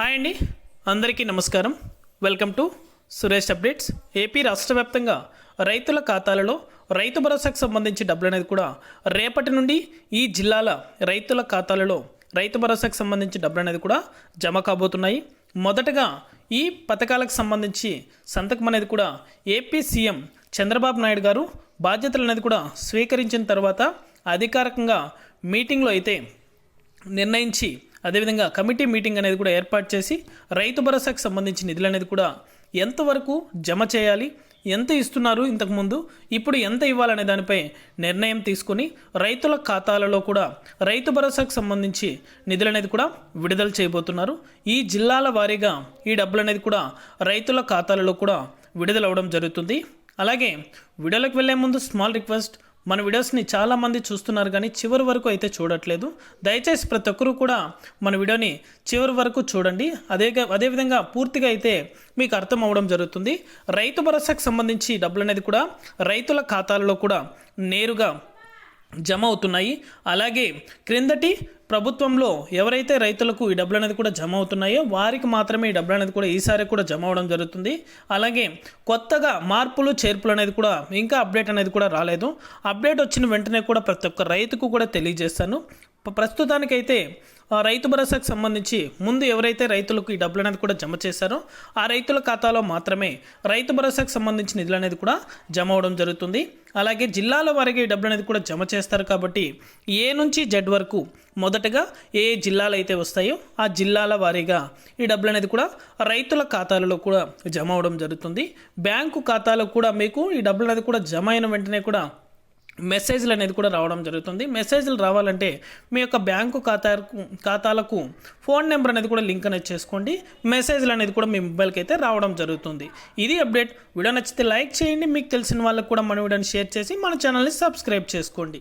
Hi అండి. అందరికీ నమస్కారం. Welcome to Suresh updates. AP రాష్ట్ర వ్యాప్తంగా రైతుల ఖాతాలలో రైతు భరోసాకు సంబంధించి డబ్బులు అనేది కూడా రేపటి నుండి ఈ జిల్లాల రైతుల ఖాతాలలో రైతు భరోసాకు సంబంధించి డబ్బులు అనేది కూడా జమ కాబోతున్నాయి. మొదటగా ఈ పథకాలకు సంబంధించి సంతకం అనేది కూడా ఏపీ సీఎం చంద్రబాబు నాయుడు గారు బాధ్యతలు అనేది కూడా స్వీకరించిన తర్వాత అధికారికంగా మీటింగ్లో అయితే నిర్ణయించి అదేవిధంగా కమిటీ మీటింగ్ అనేది కూడా ఏర్పాటు చేసి రైతు భరోసాకు సంబంధించి నిధులు అనేది కూడా ఎంతవరకు జమ చేయాలి ఎంత ఇస్తున్నారు ఇంతకుముందు ఇప్పుడు ఎంత ఇవ్వాలనే దానిపై నిర్ణయం తీసుకుని రైతుల ఖాతాలలో కూడా రైతు భరోసాకు సంబంధించి నిధులు అనేది కూడా విడుదల చేయబోతున్నారు. ఈ జిల్లాల వారీగా ఈ డబ్బులు అనేది కూడా రైతుల ఖాతాలలో కూడా విడుదల అవ్వడం జరుగుతుంది. అలాగే వీడియోలకు వెళ్ళే ముందు స్మాల్ రిక్వెస్ట్ మన వీడియోస్ని చాలామంది చూస్తున్నారు కానీ చివరి వరకు అయితే చూడట్లేదు. దయచేసి ప్రతి ఒక్కరూ కూడా మన వీడియోని చివరి వరకు చూడండి. అదే అదేవిధంగా పూర్తిగా అయితే మీకు అర్థం అవ్వడం జరుగుతుంది. రైతు భరోసాకు సంబంధించి డబ్బులు అనేది కూడా రైతుల ఖాతాలలో కూడా నేరుగా జమ అవుతున్నాయి. అలాగే క్రిందటి ప్రభుత్వంలో ఎవరైతే రైతులకు ఈ డబ్బులు అనేది కూడా జమ అవుతున్నాయో వారికి మాత్రమే ఈ డబ్బులు అనేది కూడా ఈసారి కూడా జమ అవడం జరుగుతుంది. అలాగే కొత్తగా మార్పులు చేర్పులు అనేది కూడా ఇంకా అప్డేట్ అనేది కూడా రాలేదు. అప్డేట్ వచ్చిన వెంటనే కూడా ప్రతి ఒక్క రైతుకు కూడా తెలియజేస్తాను. ప్రస్తుతానికైతే రైతు భరోసాకు సంబంధించి ముందు ఎవరైతే రైతులకు ఈ డబ్బులు అనేది కూడా జమ చేశారో ఆ రైతుల ఖాతాలో మాత్రమే రైతు భరోసాకు సంబంధించిన నిధులు అనేది కూడా జమ అవడం జరుగుతుంది. అలాగే జిల్లాల వారికి ఈ డబ్బులు అనేది కూడా జమ చేస్తారు కాబట్టి ఏ నుంచి జెడ్ వరకు మొదటగా ఏ జిల్లాలు అయితే వస్తాయో ఆ జిల్లాల వారీగా ఈ డబ్బులు అనేది కూడా రైతుల ఖాతాలలో కూడా జమ అవడం జరుగుతుంది. బ్యాంకు ఖాతాలో కూడా మీకు ఈ డబ్బులు అనేది కూడా జమ అయిన వెంటనే కూడా మెసేజ్లు అనేది కూడా రావడం జరుగుతుంది. మెసేజ్లు రావాలంటే మీ యొక్క బ్యాంకు ఖాతాకు ఖాతాలకు ఫోన్ నెంబర్ అనేది కూడా లింక్ అనేది చేసుకోండి. మెసేజ్లు అనేది కూడా మీ మొబైల్కి అయితే రావడం జరుగుతుంది. ఇది అప్డేట్. వీడియో నచ్చితే లైక్ చేయండి. మీకు తెలిసిన వాళ్ళకు కూడా మన వీడియోని షేర్ చేసి మన ఛానల్ని సబ్స్క్రైబ్ చేసుకోండి.